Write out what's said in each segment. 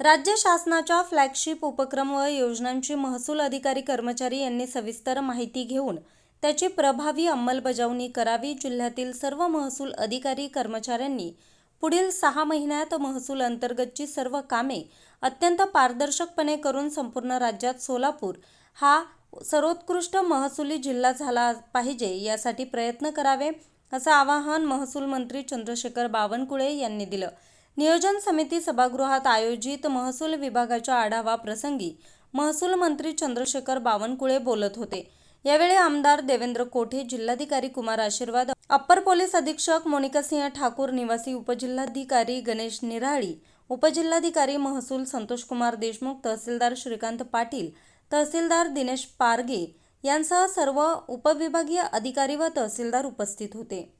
राज्य शासनाच्या फ्लॅगशिप उपक्रम व योजनांची महसूल अधिकारी कर्मचारी यांनी सविस्तर माहिती घेऊन त्याची प्रभावी अंमलबजावणी करावी जिल्ह्यातील सर्व महसूल अधिकारी कर्मचाऱ्यांनी पुढील सहा महिन्यात महसूल अंतर्गतची सर्व कामे अत्यंत पारदर्शकपणे करून संपूर्ण राज्यात सोलापूर हा सर्वोत्कृष्ट महसुली जिल्हा झाला पाहिजे यासाठी प्रयत्न करावे असं आवाहन महसूल मंत्री चंद्रशेखर बावनकुळे यांनी दिलं. नियोजन समिती सभागृहात आयोजित महसूल विभागाच्या आढावा प्रसंगी महसूल मंत्री चंद्रशेखर बावनकुळे बोलत होते. यावेळी आमदार देवेंद्र कोठे जिल्हाधिकारी कुमार आशीर्वाद अप्पर पोलीस अधीक्षक मोनिका सिंह ठाकूर निवासी उपजिल्हाधिकारी गणेश निराळी उपजिल्हाधिकारी महसूल संतोष कुमार देशमुख तहसीलदार श्रीकांत पाटील तहसीलदार दिनेश पारगे यांसह सर्व उपविभागीय अधिकारी व तहसीलदार उपस्थित होते.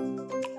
Thank you.